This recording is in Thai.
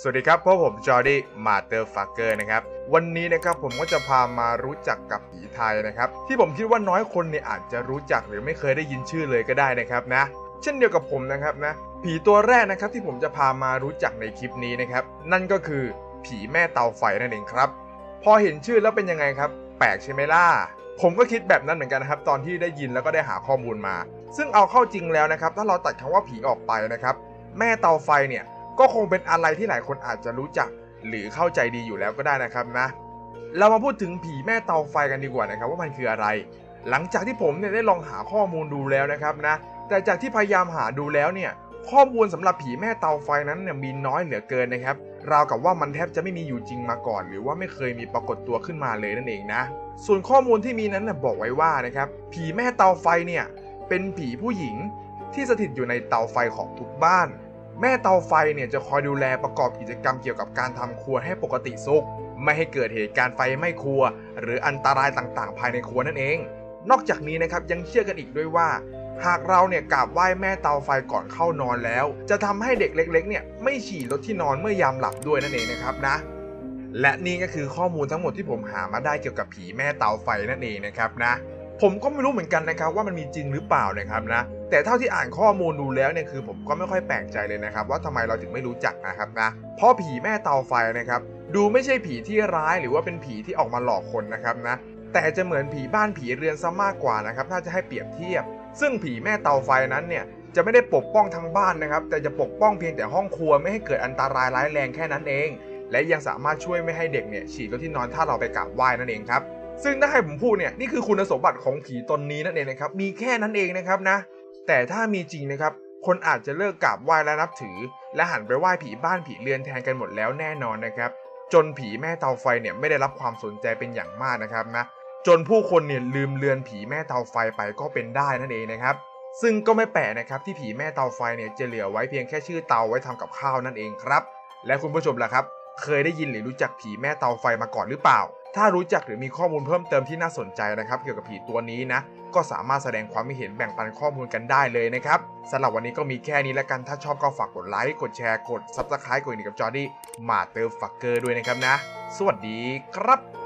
สวัสดีครับพวกผมจอร์ดี้มาเตอร์ฟักเกอร์นะครับ วันนี้นะครับผมก็จะพามารู้จักกับผีไทยนะครับ ที่ผมคิดว่าน้อยคนเนี่ยอาจจะรู้จักหรือไม่เคยได้ยินชื่อเลยก็ได้นะครับนะ เช่นเดียวกับผมนะครับนะ ผีตัวแรกนะครับที่ผมจะพามารู้จักในคลิปนี้นะครับ นั่นก็คือผีแม่เตาไฟนั่นเองครับ พอเห็นชื่อแล้วเป็นยังไงครับ แปลกใช่ไหมล่ะผมก็คิดแบบนั้นเหมือนกันนะครับตอนที่ได้ยินแล้วก็ได้หาข้อมูลมา ซึ่งเอาเข้าจริงแล้วนะครับ ถ้าเราตัดคำว่าผีออกไปนะครับ แม่เตาไฟเนี่ยก็คงเป็นอะไรที่หลายคนอาจจะรู้จัก หรือเข้าใจดีอยู่แล้วก็ได้นะครับนะ เรามาพูดถึงผีแม่เตาไฟกันดีกว่านะครับว่ามันคืออะไร หลังจากที่ผมเนี่ยได้ลองหาข้อมูลดูแล้วนะครับนะ แต่จากที่พยายามหาดูแล้วเนี่ยข้อมูลสำหรับผีแม่เตาไฟนั้นเนี่ยมีน้อยเหลือเกินนะครับราวกับว่ามันแทบจะไม่มีอยู่จริงมาก่อน หรือว่าไม่เคยมีปรากฏตัวขึ้นมาเลยนั่นเองนะ ส่วนข้อมูลที่มีนั้นนะบอกไว้ว่านะครับผีแม่เตาไฟเนี่ยเป็นผีผู้หญิง ที่สถิตอยู่ในเตาไฟของทุกบ้าน แม่เตาไฟเนี่ยจะคอยดูแลประกอบกิจกรรมเกี่ยวกับการทำครัวให้ปกติสุข ไม่ให้เกิดเหตุการณ์ไฟไหม้ครัว หรืออันตรายต่างๆ ภายในครัวนั่นเอง นอกจากนี้นะครับยังเชื่อกันอีกด้วยว่า หากเราเนี่ยกราบไหว้แม่เตาไฟก่อนเข้านอนแล้ว จะทำให้เด็กเล็ก ๆ เนี่ยไม่ฉี่รถที่นอนเมื่อยามหลับด้วยนั่นเองนะครับนะและนี่ก็คือข้อมูลทั้งหมดที่ผมหามาได้เกี่ยวกับผีแม่เตาไฟนั่นเองนะครับนะ ผมก็ไม่รู้เหมือนกันนะครับว่ามันมีจริงหรือเปล่านะครับนะแต่เท่าที่อ่านข้อมูลดูแล้วเนี่ยคือผมก็ไม่ค่อยแปลกใจเลยนะครับ ว่าทำไมเราถึงไม่รู้จักนะครับนะเพราะผีแม่เตาไฟนะครับดูไม่ใช่ผีที่ร้ายหรือว่าเป็นผีที่ออกมาหลอกคนนะครับนะแต่จะเหมือนผีบ้านผีเรือนซะมากกว่านะครับถ้าจะให้เปรียบเทียบ ซึ่งผีแม่เตาไฟนั้นเนี่ยจะไม่ได้ปกป้องทั้งบ้านนะครับ แต่จะปกป้องเพียงแต่ห้องครัวไม่ให้เกิดอันตรายร้ายแรงแค่นั้นเอง และยังสามารถช่วยไม่ให้เด็กเนี่ยฉี่รถที่นอนถ้าเราไปกราบไหว้นั่นเองครับ ซึ่งถ้าให้ผมพูดเนี่ยนี่คือคุณสมบัติของผีตนนี้นั่นเองนะครับมีแค่นั้นเองนะครับนะ แต่ถ้ามีจริงนะครับ คนอาจจะเลิกกราบไหว้และนับถือ และหันไปไหว้ผีบ้านผีเรือนแทนกันหมดแล้วแน่นอนนะครับ จนผีแม่เตาไฟเนี่ยไม่ได้รับความสนใจเป็นอย่างมากนะครับนะจนผู้คนเนี่ยลืมเลือนผีแม่เตาไฟไปก็เป็นได้นั่นเองนะครับ ซึ่งก็ไม่แปลกนะครับที่ผีแม่เตาไฟเนี่ยจะเหลือไว้เพียงแค่ชื่อเตาไว้ทำกับข้าวนั่นเองครับ และคุณผู้ชมล่ะครับ เคยได้ยินหรือรู้จักผีแม่เตาไฟมาก่อนหรือเปล่า ถ้ารู้จักหรือมีข้อมูลเพิ่มเติมที่น่าสนใจนะครับ เกี่ยวกับผีตัวนี้นะ ก็สามารถแสดงความคิดเห็นแบ่งปันข้อมูลกันได้เลยนะครับสำหรับวันนี้ก็มีแค่นี้แล้วกันถ้าชอบก็ฝากกดไลค์กดแชร์กด Subscribe กดกระดิ่งกับจอร์ดี้มาเตอร์ฟักเกอร์ด้วยนะครับนะ สวัสดีครับ